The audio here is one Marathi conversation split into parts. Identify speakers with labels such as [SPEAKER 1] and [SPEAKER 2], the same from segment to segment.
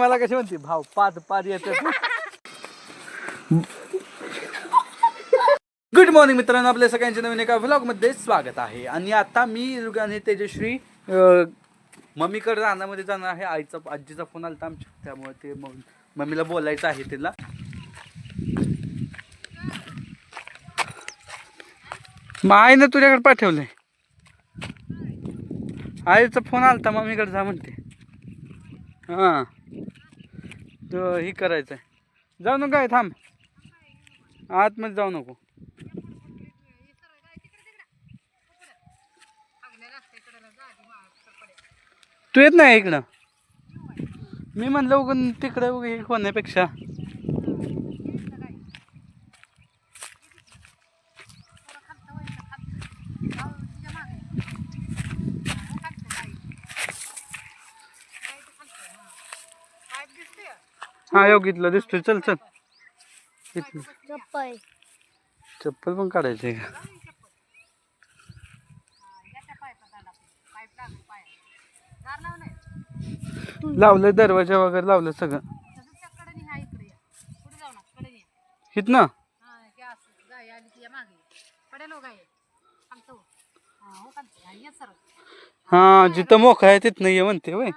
[SPEAKER 1] मला कशी म्हणते भाव पाच पाच येते गुड मॉर्निंग मित्रांनो आपल्या सगळ्यांच्या नवीन एका व्लॉगमध्ये स्वागत आहे. आणि आता मी आणि तेजश्री मम्मीकडे रानामध्ये जाणार आहे. आईचा आजीचा फोन आला आमच्या त्यामुळे ते मग मम्मीला बोलायचं आहे तिला. मग आईनं तुझ्याकडे पाठवलंय. आईचा फोन आलता मम्मीकडे जा म्हणते. हां. तो हे करायचं आहे जाऊ नका काय थांब. आतमध्ये जाऊ नको. तू येत नाही इकडं. मी म्हणलं उगून तिकडे उग हे होण्यापेक्षा हा योगितलं दिसतोय. चल चल. इथनं.
[SPEAKER 2] चप्पल.
[SPEAKER 1] चप्पल पण काढायची आहे का? लावलं दरवाजा वगैरे लावलं सगळं. इथनं? हा जिथं मोक आहे तिथनं ये म्हणते वय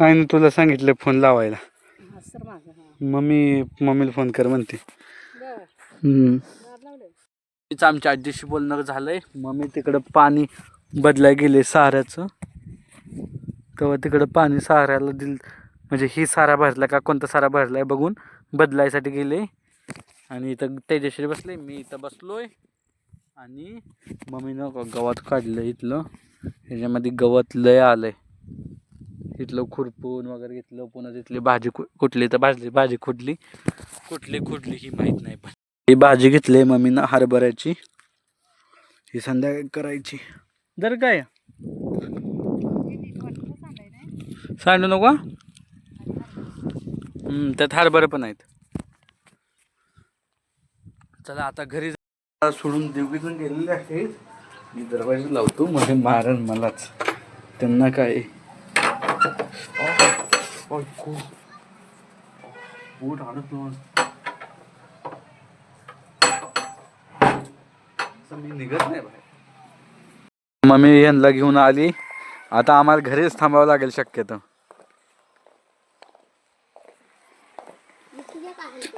[SPEAKER 1] आईनं तुला सांगितलं फोन लावायला. मम्मी मम्मीला फोन कर म्हणते. हम्म. तिचं आमच्या आजीशी बोलणं झालंय. मम्मी तिकडं पाणी बदलाय गेले साऱ्याचं. तेव्हा तिकडं पाणी साऱ्याला दिल म्हणजे ही सारा भरला का कोणता सारा भरलाय बघून बदलायसाठी गेले. आणि इथं तेजश्री बसले मी इथं बसलोय. आणि मम्मीनं ग- गवत काढलं इथलं. ह्याच्यामध्ये गवत लय आलंय. इथलं खुरपून वगैरे घेतलं पुन्हा तिथली भाजी कु- कुठली तर भाजली भाजी खुडली. कुठली खुडली ही माहीत नाही पण ही भाजी घेतली मम्मीनं हरभऱ्याची. ही संध्याकाळी करायची. जर काय? सांडू नको? हम्म, त्यात हरभरे पण आहेत. चला आता घरी सोडून देवगी पण गेलेले आहेत. मी दरवाजा लावतो म्हणजे मारण मलाच. त्यांना काय? बूट मी निघत नाही बाहेर. मम्मी यांना घेऊन आली. आता आम्हाला घरीच थांबावं लागेल शक्यतो.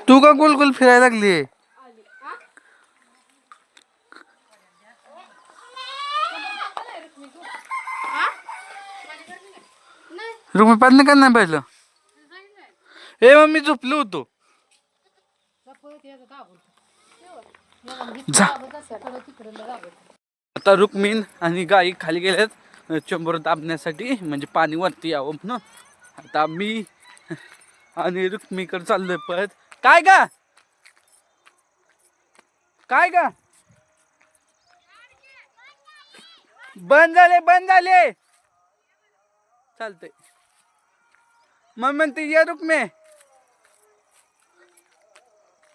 [SPEAKER 1] तू का गोल गोल फिरायला लागली रुक्मी पाहिलं का नाही पाहिलं. ए मम्मी झोपलो होतो. जा. आता रुक्मीन आणि गाई खाली गेल्यात. चंबर दाबण्यासाठी म्हणजे पाणी वरती यावं म्हणून. आता मी आणि रुक्मीकडे चाललोय परत. काय का काय का बंद झाले बंद झाले. चालतंय. मग म्हणते ये रुक्मे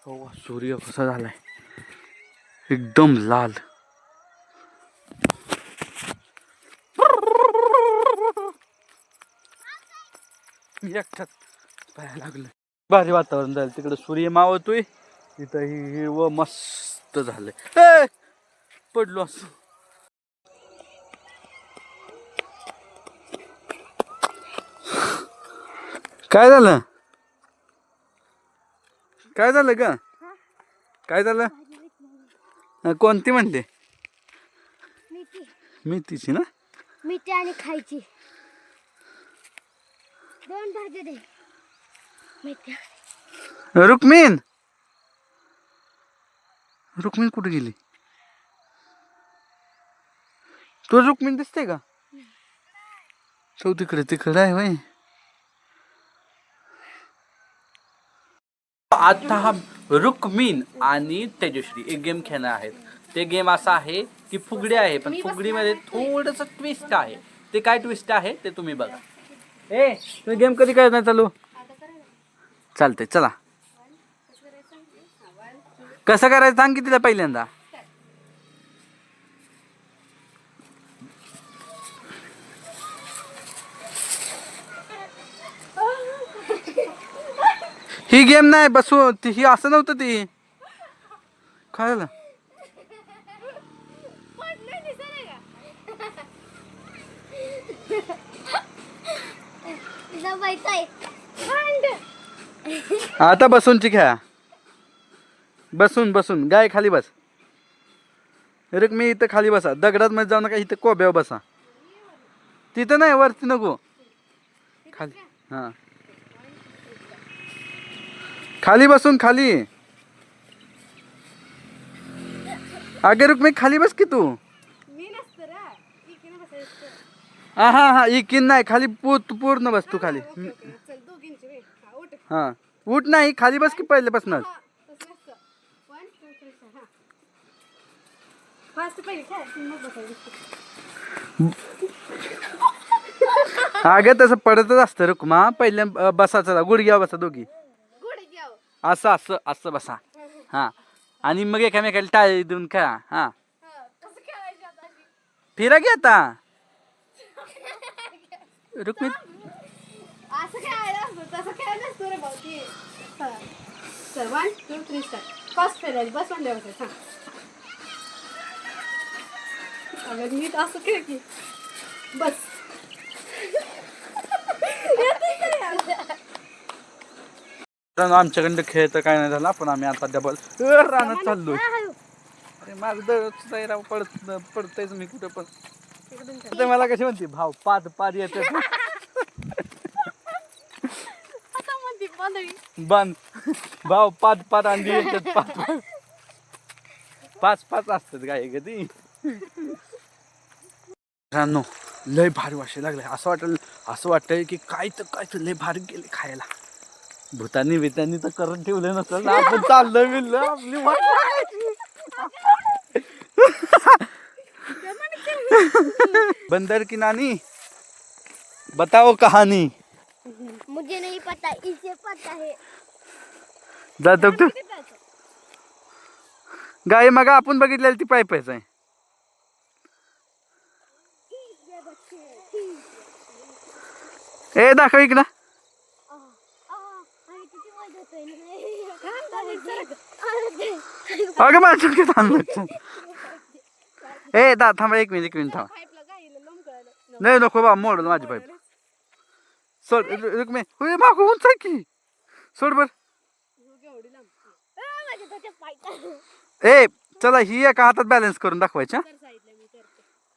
[SPEAKER 1] हो सूर्य कसा झालाय? एकदम लाल. एकटाच पाया लागलं. भारी वातावरण झालं. तिकडे सूर्य मावतोय तिथं हि हिरवं मस्त झालंय. पडलो असं. काय झालं? काय झालं का काय झालं? कोणती म्हणते मेथीची ना?
[SPEAKER 2] मिठी आणि खायची. दोन भाज्या दे. मिठी
[SPEAKER 1] रुक्मिण! रुक्मिण कुठे गेली? तू रुक्मिण दिसते का? तो तिकडे तिकडे आहे वय. आता हा रुक्मिण आणि तेजश्री एक गेम खेळणार आहेत. ते गेम असा आहे की फुगडी आहे पण फुगडीमध्ये थोडस ट्विस्ट आहे. ते काय ट्विस्ट आहे ते तुम्ही बघा. ए तुम्ही गेम कधी करणार चालू? चालतंय चला. कसं करायचं सांग की तिला पहिल्यांदा. ही गेम नाही बसू ती ही असं नव्हतं ती. काय झालं? आता बसूनची खेळा बसून बसून. गाय खाली बस. रुक मी इथं खाली बसा. दगडात मध्ये जाऊ नका इथं कोब्यावर बसा. तिथं नाही वरती नको. खाली. हां. खाली बसून खाली. अगे रुक मी खाली बस की तू? हा हा हा इकीन नाही खाली पू तू पूर्ण बस तू खाली. हा उठ. नाही खाली बस की पहिले बसणार अगं तसं पडतच असतं रुकमा पहिले अं, बसा चला गुडघ्या बसा दोघी. असं असं असं बसा. हां. आणि मग एकामेकाला टाळी देऊन खेळा हां. फिरा घे आता. रुक्मी
[SPEAKER 3] असं खेळायला असतं तसं खेळायला नसतो रे भाऊ ते चल one two three start first फेरायची बस म्हणल्यावर सांग अगं नीट असं खेळ की बस
[SPEAKER 1] मित्रांनो, आमच्याकडनं खेळ तर काय नाही झाला पण आम्ही आता डबल रानात चाललो अरे माझं राव पडत पडतयच मी कुठं पण. ते मला कशी म्हणते भाव पाच पाच येते. बंद. भाव पाच पाच अंडी येतात पाच पाच पाच पाच असतात गाय कधी. मित्रांनो लय भारी वाशी लागले असं वाटेल असं वाटतंय की काय तर काय तर लय भारी गेले खायला. भूतानी बितानी तर करून ठेवलं नसतं ना आपण चाललोय बिललो आपली वाट. बंदर की नानी बताओ कहानी.
[SPEAKER 2] मुझे नहीं पता इसे पता है।
[SPEAKER 1] जातो तू गाय मग आपण बघितलेली ती पायपायच आहे. ए दाखव इकडं
[SPEAKER 2] आणि किती मजा होतोय
[SPEAKER 1] अगं माझ्या चुकीत आणलं ए दा थांबा एक मिनिट एक मिनिट थांबा. नाही नको बा मोड माझी पाईप सोड रुक्मे होय मागू उंच आहे की. सोड बर. ए चला ही एका हातात बॅलन्स करून दाखवायच्या
[SPEAKER 3] मी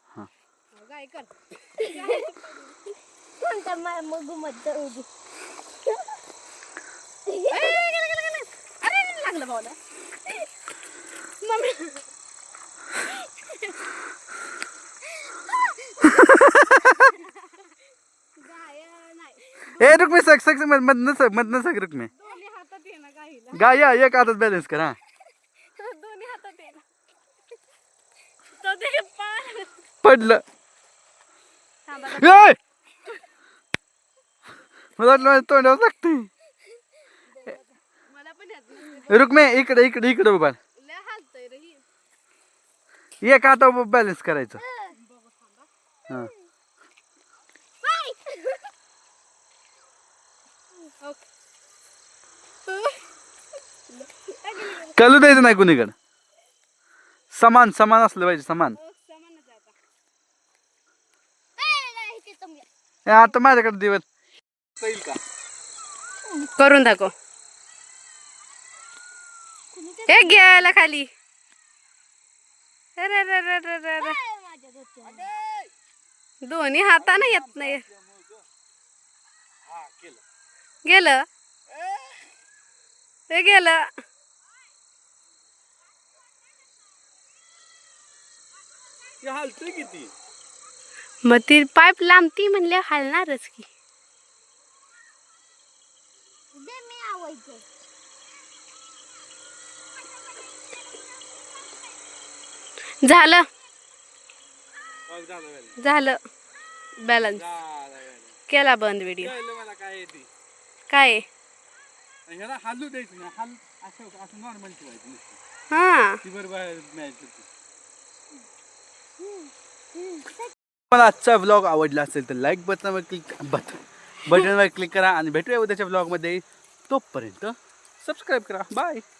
[SPEAKER 1] हा.
[SPEAKER 3] अरे लागलं मम्मी
[SPEAKER 1] रुक्मे सग सग सग मधनं सग मधनं सग रुक्मे
[SPEAKER 3] दोन्ही हातात ये ना गाईला
[SPEAKER 1] गाय एक हातात बॅलन्स कर हा।
[SPEAKER 3] दोन्ही हातात ये ना तो ते पाय
[SPEAKER 1] पडलं
[SPEAKER 3] थांबा
[SPEAKER 1] ए! मला वाटलं माझ्या तोंडावर लागतंय
[SPEAKER 3] मला पण येत नाही
[SPEAKER 1] रुक्मे इकडे इकडे इकडे उभा
[SPEAKER 3] ही.
[SPEAKER 1] एक हाता बॅलन्स करायचं. हा. कलू द्यायचं नाही कुणीकडं. समान समान असलं पाहिजे समान.
[SPEAKER 3] आहे आता.
[SPEAKER 1] आता माझ्याकडे दिवस. का
[SPEAKER 3] करून दाखव. हे घ्यायला खाली. दोन्ही हाताने येत नाही. गेलं. ते गेलं.
[SPEAKER 1] किती?
[SPEAKER 3] मग ती पाईप लांबती म्हणले हालणारच की. झालं. झालं बॅलन्स केला बंद व्हिडिओ
[SPEAKER 1] काय हालू द्यायचं नाही. हाल असं असं नॉर्मल ठेवायचं नुसतं.
[SPEAKER 3] हा.
[SPEAKER 1] मला आजचा ब्लॉग आवडला असेल तर लाईक बटनावर क्लिक बट बटनवर क्लिक करा आणि भेटूया उद्याच्या ब्लॉगमध्ये तोपर्यंत सबस्क्राईब करा. बाय